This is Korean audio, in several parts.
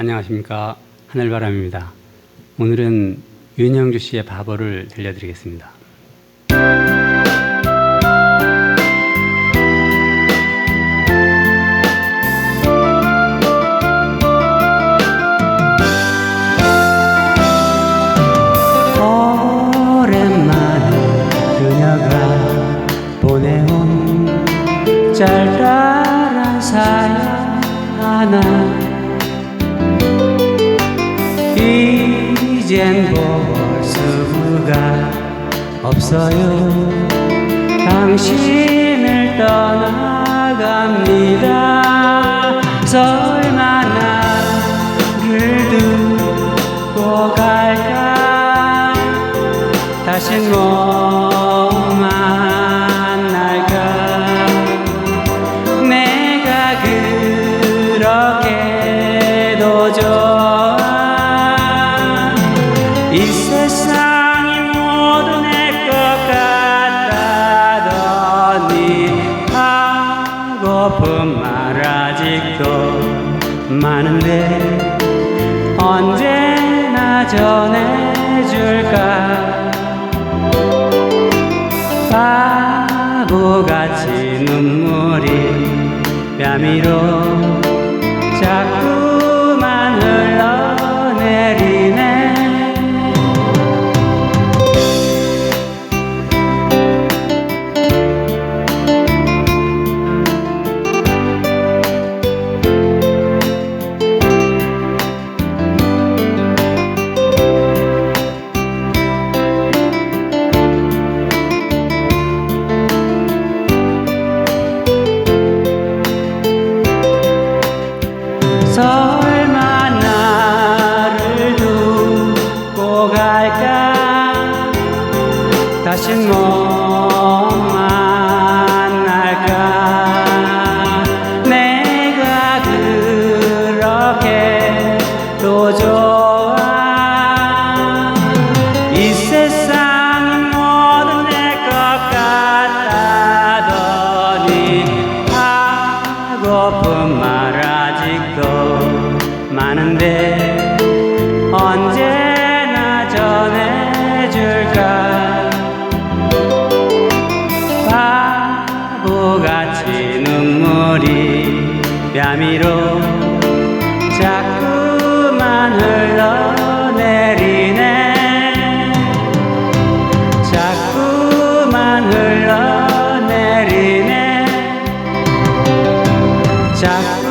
안녕하십니까 하늘바람입니다. 오늘은 윤영주 씨의 바보를 들려드리겠습니다. 오랜만에 그녀가 보내온 짤짤 이젠 볼 수가 없어요. 당신을 떠나갑니다. 설마 나를 두고 갈까? 다신 못 이 세상이 모두 내 것 같다더니 하고픈 말 아직도 많은데 언제나 전해줄까? 바보같이 눈물이 뺨위로 다신 못 만날까? 내가 그렇게도 좋아? 이 세상이 모두 내 것 같다더니 하고픈 말 아직도 많은데 언제나 전해줄까 바보같이 눈물이 뺨위로 자꾸만 흘러내리네. 자꾸만 흘러내리네. 자꾸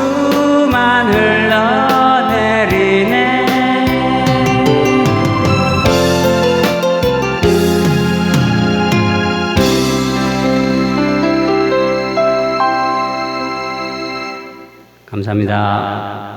감사합니다.